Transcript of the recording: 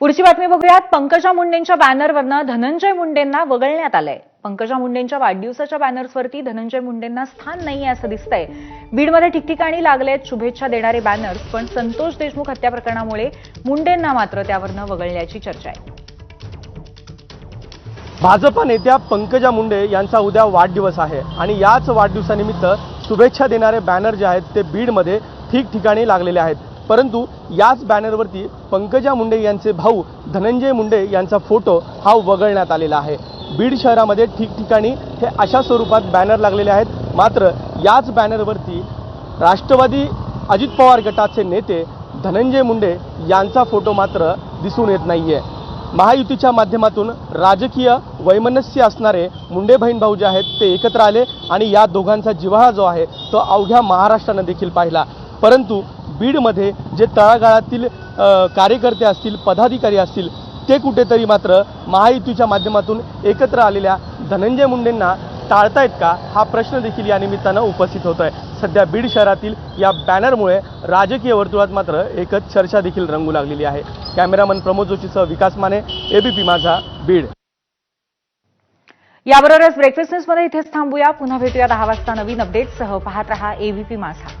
पुढची बातमी बघूयात. पंकजा मुंडेंच्या बॅनरवरनं धनंजय मुंडेंना वगळण्यात आलंय. पंकजा मुंडेंच्या वाढदिवसाच्या बॅनर्सवरती धनंजय मुंडेंना स्थान नाहीये असं दिसतंय. बीडमध्ये ठिकठिकाणी लागलेत शुभेच्छा देणारे बॅनर्स पण संतोष देशमुख हत्या प्रकरणामुळे मुंडेंना मात्र त्यावरनं वगळल्याची चर्चा आहे. भाजपा नेत्या पंकजा मुंडे यांचा उद्या वाढदिवस आहे आणि याच वाढदिवसानिमित्त शुभेच्छा देणारे बॅनर जे आहेत ते बीडमध्ये ठिकठिकाणी लागलेले आहेत. परंतु याच बॅनरवरती पंकजा मुंडे यांचे भाऊ धनंजय मुंडे यांचा फोटो हा वगळण्यात आलेला आहे. बीड शहरामध्ये ठिकठिकाणी हे अशा स्वरूपात बॅनर लागलेले आहेत. मात्र याच बॅनरवरती राष्ट्रवादी अजित पवार गटाचे नेते धनंजय मुंडे यांचा फोटो मात्र दिसून येत नाहीये. महायुतीच्या माध्यमातून राजकीय वैमनस्य असणारे मुंडे बहीण भाऊ जे आहेत ते एकत्र आले आणि या दोघांचा जिव्हाळा जो आहे तो अवघ्या महाराष्ट्रानं देखील पाहिला. परंतु बीडमध्ये जे तळागाळातील कार्यकर्ते असतील पदाधिकारी असतील ते कुठेतरी मात्र महायुतीच्या माध्यमातून एकत्र आलेल्या धनंजय मुंडेंना टाळतायत का? हा प्रश्न देखील या निमित्तानं उपस्थित होत आहे सध्या बीड शहरातील या बॅनरमुळे राजकीय वर्तुळात मात्र एकच चर्चा देखील रंगू लागलेली आहे. कॅमेरामन प्रमोद जोशीसह विकास माने एबीपी माझा बीड. याबरोबरच ब्रेकफास्ट न्यूजमध्ये इथेच थांबूया. पुन्हा भेटूया दहा वाजता नवीन अपडेटसह पाहत रहा एबीपी माझा.